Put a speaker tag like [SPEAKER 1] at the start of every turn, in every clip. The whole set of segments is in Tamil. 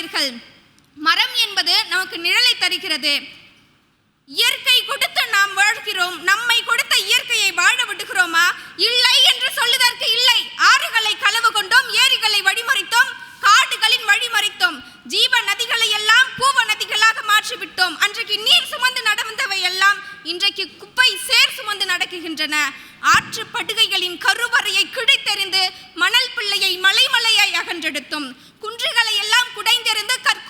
[SPEAKER 1] மறவாதீர்கள் மரம் என்பது நமக்கு நிழலை தருகிறது. இயற்கை கொடுத்து நாம் வாழ்கிறோம். நம்மை கொடுத்த இயற்கையை வாழ விடுகிறோமா? இல்லை என்று சொல்லுவதற்கு இல்லை. ஆறுகளை களவு கொண்டோம் ஏரிகளை வழிமறித்தோம் காடுகளின் வழிமறித்தோம். ஜீவ நதிகளை எல்லாம் பூவ நதிகளாக மாற்றிவிட்டோம். அன்றைக்கு நீர் சுமந்து நடந்தவை எல்லாம் இன்றைக்கு குப்பை சேர் சுமந்து நடக்குகின்றன. ஆற்று படுகைகளின் கருவறையை கிழித்தெறிந்து மணல் பிள்ளையை மலைமலையாய் அகன்றெடுத்தோம். குன்றுகளை எல்லாம்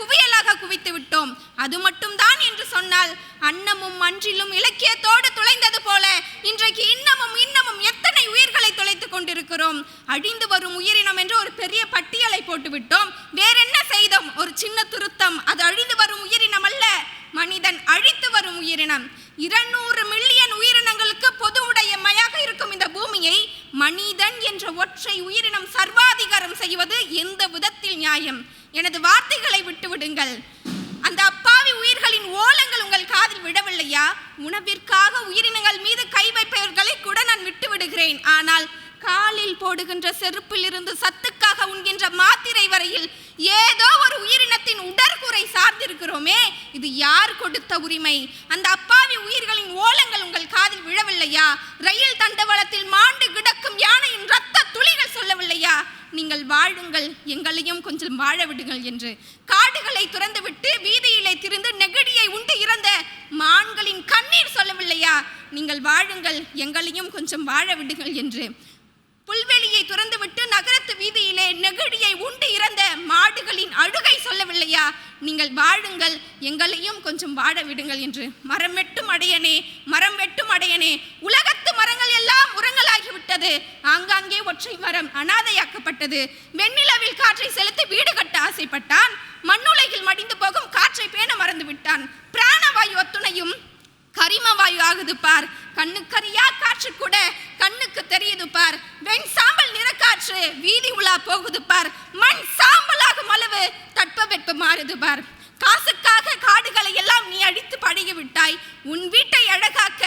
[SPEAKER 1] குவியலாக குவித்து விட்டோம். அது மட்டும்தான் என்று சொன்னால் அன்னமும் மன்றிலும் இலக்கியத்தோடு துளைந்தது போல இன்றைக்கு இன்னமும் இன்னமும் எத்தனை உயிர்களை துளைத்துக் கொண்டிருக்கிறோம். அழிந்து வரும் உயிரினம் என்று ஒரு பெரிய பட்டியலை போட்டுவிட்டோம். வேற என்ன செய்தோம்? ஒரு சின்ன திருத்தம். அது அழிந்து வரும் உயிரினம் அல்ல. மனிதன் அழித்து வரும் உயிரினம். இருநூறு மில்லியன் உயிரினங்களுக்கு பொது உடையமையாக இருக்கும் இந்த பூமியை மனிதன் என்ற ஒற்றை உயிரினம் சர்வாதிகாரம் செய்வது எந்த விதத்தில் நியாயம்? எனது வார்த்தைகளை விட்டுவிடுங்கள். அந்த அப்பாவி உயிர்களின் ஓலங்கள் உங்கள் காதில் விடவில்லையா? உணவிற்காக உயிரினங்கள் மீது கை வைப்பவர்களை கூட நான் விட்டு விடுகிறேன் ஆனால் காலில் போடுகின்ற செருப்பில் இருந்து சத்துக்காக உண்கின்ற மாத்திரை வரையில் ஏதோ ஒரு உயிரினத்தின் உடற்கூரை சார்ந்திருக்கிறோமே இது யார் கொடுத்த உரிமை? அந்த அப்பாவி உயிர்களின் ஓலங்கள் உங்கள் காதில் விழவில்லையா? ரயில் தண்டவாளத்தில் மாண்டு கிடக்கும் யானையின் ரத்த துளிகள் சொல்லவில்லையா? நீங்கள் வாழுங்கள் எங்களையும் கொஞ்சம் வாழ விடுங்கள் என்று. காடுகளை துறந்துவிட்டு வீதியிலே திரிந்து நெகடியை உண்டு இறந்த மான்களின் கண்ணீர் சொல்லவில்லையா? நீங்கள் வாழுங்கள் எங்களையும் கொஞ்சம் வாழ விடுங்கள் என்று. புல்வெளியை துறந்துவிட்டு நகரத்து வீதியிலே நெகிழியை உண்டு இறந்த மாடுகளின் அழுகை சொல்லவில்லையா? நீங்கள் வாழுங்கள் எங்களையும் கொஞ்சம் வாழ விடுங்கள் என்று. மரம் வெட்டும் அடையனே மரம் வெட்டும் அடையனே ஒற்றை மரம் அனாதையாக்கப்பட்டது. வெண்ணிலவில் காற்றை செலுத்தி வீடு கட்ட ஆசைப்பட்டான். மண்ணுலகில் மடிந்து போகும் காற்றை பேண மறந்து விட்டான் பிராணவாயு ஒத்துணையும் கரிமவாயு ஆகுது பார். கண்ணுக்கரியா காற்று கூட கண்ணுக்கு தெரியுது பார். வெண் சாம்பல் நிறக்காற்று வீதி உலா போகுது பார். மண் சாம்பலாகும் அளவு தட்பவெட்ப மாறுது பார். காசுக்காக காடுகளை எல்லாம் நீ அடித்து பழகி விட்டாய் உன் வீட்டை அழகாக்க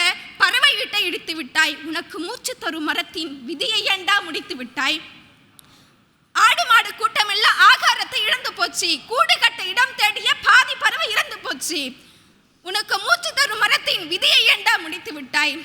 [SPEAKER 1] முடித்து விட்டாய் உனக்கு மூச்சு தரும் மரத்தின் விதியை ஏண்டா முடித்து விட்டாய் ஆடு மாடு கூட்டம் எல்லாம் ஆகாரத்தை இழந்து போச்சு. கூடு கட்ட இடம் தேடிய பாதி பறவை இறந்து போச்சு. உனக்கு மூச்சு தரும் மரத்தின் விதியை ஏண்டா முடித்து விட்டாய்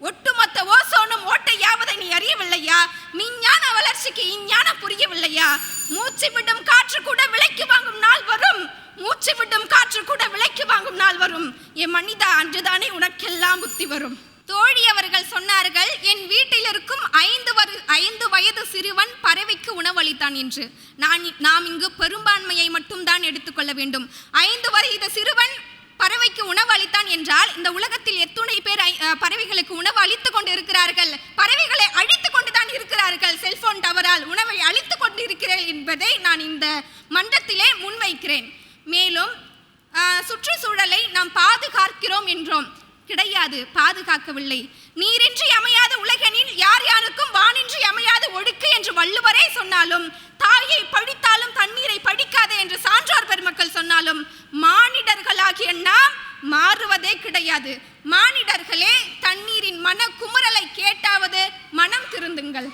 [SPEAKER 1] ஒட்டுமொத்த ஓசோனும் ஓட்டையாவதை நீ அறியவில்லையா? விஞ்ஞான வளர்ச்சிக்கு இஞ்ஞானம் புரியவில்லையா? மூச்சு விடும் காற்று கூட விலைக்கு வாங்கும் நாள் வரும். மூச்சு விடும் காற்று கூட விலைக்கு வாங்கும் நாள் வரும். என் மனிதா அன்றுதானே உனக்கெல்லாம் புத்தி வரும். தோழி அவர்கள் சொன்னார்கள் என் வீட்டில் இருக்கும் ஐந்து வரு ஐந்து வயது சிறுவன் பறவைக்கு உணவளித்தான் என்று. நான் நாம் இங்கு பெரும்பான்மையை மட்டும்தான் எடுத்துக்கொள்ள வேண்டும். ஐந்து வயது சிறுவன் பறவைக்கு உணவு அளித்தான் என்றால் இந்த உலகத்தில் எத்துணை பேர் பறவைகளுக்கு உணவு அளித்துக் கொண்டு இருக்கிறார்கள் பறவைகளை அழித்துக் கொண்டுதான் இருக்கிறார்கள். செல்போன் டவரால் உணவை அழித்துக் கொண்டு இருக்கிறேன் என்பதை நான் இந்த மன்றத்திலே முன்வைக்கிறேன். மேலும் சுற்றுச்சூழலை நாம் பாதுகாக்கிறோம் என்றோம். கிடையாது பாதுகாக்கவில்லை. நீரின்றி அமையாத உலகனில் யார் யாருக்கும் வானின்றி அமையாத ஒழுக்கு என்று வள்ளுவரே சொன்னாலும் தாயை பழித்தாலும் தண்ணீரை படிக்காதே என்று சான்றோர் பெருமக்கள் சொன்னாலும் மானிடர்களாகிய நாம் மாறுவதே கிடையாது. மானிடர்களே தண்ணீரின் மன குமுறலை கேட்டாவது மனம் திருந்துங்கள்.